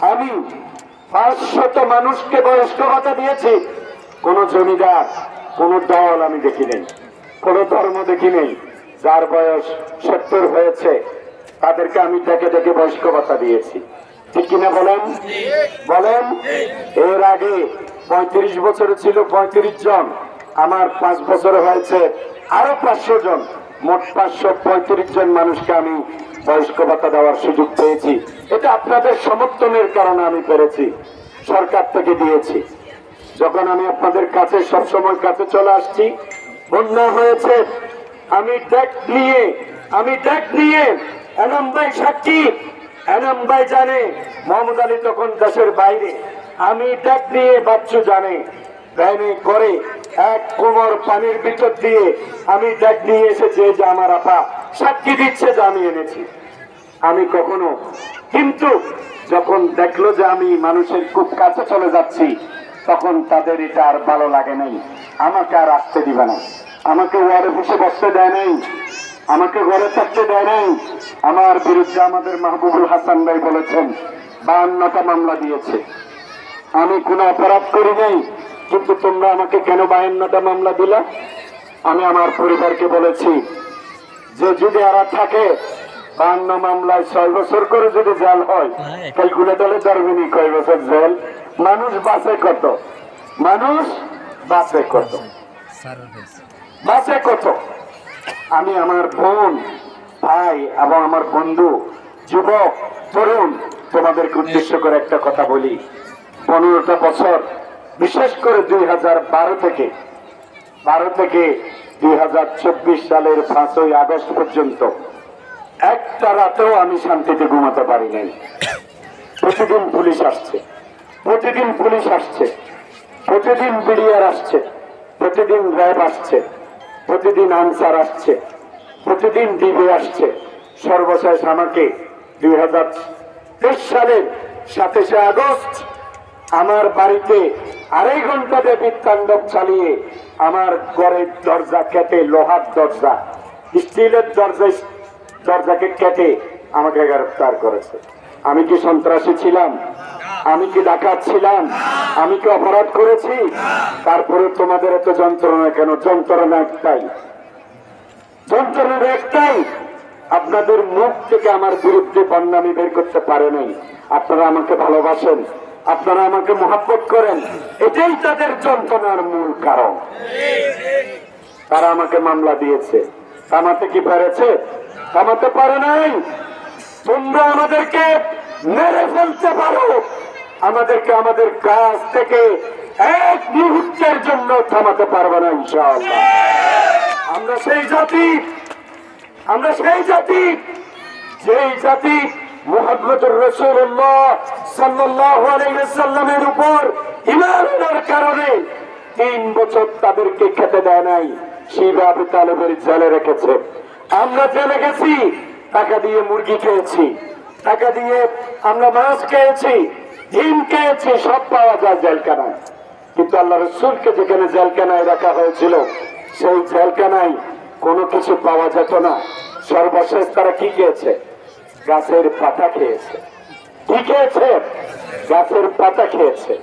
আমি পাঁচশত মানুষকে বয়স্ক ভাতা দিয়েছি। কোন জমিদার, কোন দল আমি দেখি নেই কোন ধর্ম দেখি নেই যার বয়স সত্তর হয়েছে, তাদেরকে আমি ডেকে ডেকে বয়স্ক ভাতা দিয়েছি। ঠিক কিনা বলেন? বলেন, এর আগে পঁয়ত্রিশ বছরে ছিল পঁয়ত্রিশ জন, আমার পাঁচ বছর হয়েছে আরও পাঁচশো জন। মোট পাঁচশো পঁয়ত্রিশ জন মানুষকে আমি বয়স্ক ভাতা দেওয়ার সুযোগ পেয়েছি। এটা আপনাদের সমর্থনের কারণে আমি পেরেছি সরকার থেকে দিয়েছি। যখন আমি আপনাদের কাছে সবসময় কাছে চলে আসছি বন্যা হয়েছে। আমি ডেক নিয়ে, আমি ডেক নিয়ে, এনাম ভাই সাক্ষী, এনাম ভাই জানে, মোহাম্মদ আলী তখন দেশের বাইরে। আমি ডেক নিয়ে বাচ্চু জানে করে এক কোমর পানির ভিতর দিয়ে আমি ডেক নিয়ে এসেছি যে আমার আপা। সাক্ষী দিচ্ছে যে আমি এনেছি। আমি কখনো, কিন্তু যখন দেখল যে আমি মানুষের খুব কাছে চলে যাচ্ছি, তখন তাদের এটা আর ভালো লাগে নাই। আমাকে আর আসতে দিবে না। আমাকে ওয়ারে বসে বসতে দেয় নাই। আমাকে ঘরে থাকতে দেয় নাই। আমার বিরুদ্ধে আমাদের মাহবুবুল হাসান ভাই বলেছেন বায়ান্নটা মামলা দিয়েছে। আমি কোনো অপরাধ করি নাই কিন্তু তোমরা আমাকে কেন বায়ান্নটা মামলা দিলা? আমি আমার পরিবারকে বলেছি যে যদি এরা থাকে বান্ন মামলায় ছয় বছর করে যদি জেল হয় ক্যালকুলেটারে ধরবেনি কয় বছর জেল। মানুষ বাঁচে কত? মানুষ বাঁচে কত? বাঁচে কত? আমি আমার বোন ভাই এবং আমার বন্ধু যুবক তরুণ তোমাদেরকে উদ্দেশ্য করে একটা কথা বলি। পনেরোটা বছর বিশেষ করে দুই হাজার বারো থেকে বারো থেকে দুই হাজার চব্বিশ সালের পাঁচই আগস্ট পর্যন্ত একটা রাতেও আমি শান্তিতে ঘুমাতে পারি নাই। প্রতিদিন পুলিশ আসছে। প্রতিদিন পুলিশ আসছে। প্রতিদিন বিডিআর আসছে। প্রতিদিন র্যাব আসছে। প্রতিদিন আনসার আসছে। প্রতিদিন ডিবি আসছে। সর্বশেষ আমাকে দুই হাজার তেইশ সালের সাতাশে আগস্ট আমার বাড়িতে আড়াই ঘণ্টা ব্যাপী তাণ্ডব চালিয়ে আমার ঘরের দরজা কেটে, লোহার দরজা, স্টিলের দরজা, দরজাকে কেটে আমাকে গ্রেফতার করেছে। আমি কি সন্ত্রাসী ছিলাম? আমি কি ডাকাত ছিলাম? আমি কি অপরাধ করেছি? তারপরে তোমাদের এত যন্ত্রণা কেন? যন্ত্রণা একটাই। যন্ত্রণা একটাই, আপনাদের মুখ থেকে আমার বিরুদ্ধে বন্যামি বের করতে পারে নাই। আপনারা আমাকে ভালোবাসেন। আপনারা আমাকে মহাব্বত করেন, এটাই তাদের যন্ত্রণার মূল কারণ। তারা আমাকে মামলা দিয়েছে। থামাতে কি পেরেছে? থামাতে পারে নাই। তোমরা আমাদেরকে মেরে ফেলতে পারো। আমাদেরকে আমাদের কাছ থেকে এক মুহূর্তের জন্য থামাতে পারবে না, ইনশাআল্লাহ। আমরা সেই জাতি, আমরা সেই জাতি, যেই জাতি মুহাম্মদুর রাসূলুল্লাহ সাল্লাল্লাহু আলাইহি সাল্লামের উপর ঈমান আনার কারণে তিন বছর তাদেরকে খেতে দেয় নাই আবু তালেবের জেলে রেখেছে। আমরা জেলে গেছি, টাকা দিয়ে মুরগি খেয়েছি, টাকা দিয়ে আমরা মাছ খেয়েছি, ডিম খেয়েছি, সব পাওয়া যায় জেলখানায়। কিন্তু আল্লাহ রসুলকে যেখানে জেলখানায় রাখা হয়েছিল, সেই জেলখানায় কোনো কিছু পাওয়া যেত না। সর্বশেষ তারা কি খেয়েছে? গাছের পাতা খেয়েছে। কি খেয়েছে? গাছের পাতা খেয়েছে।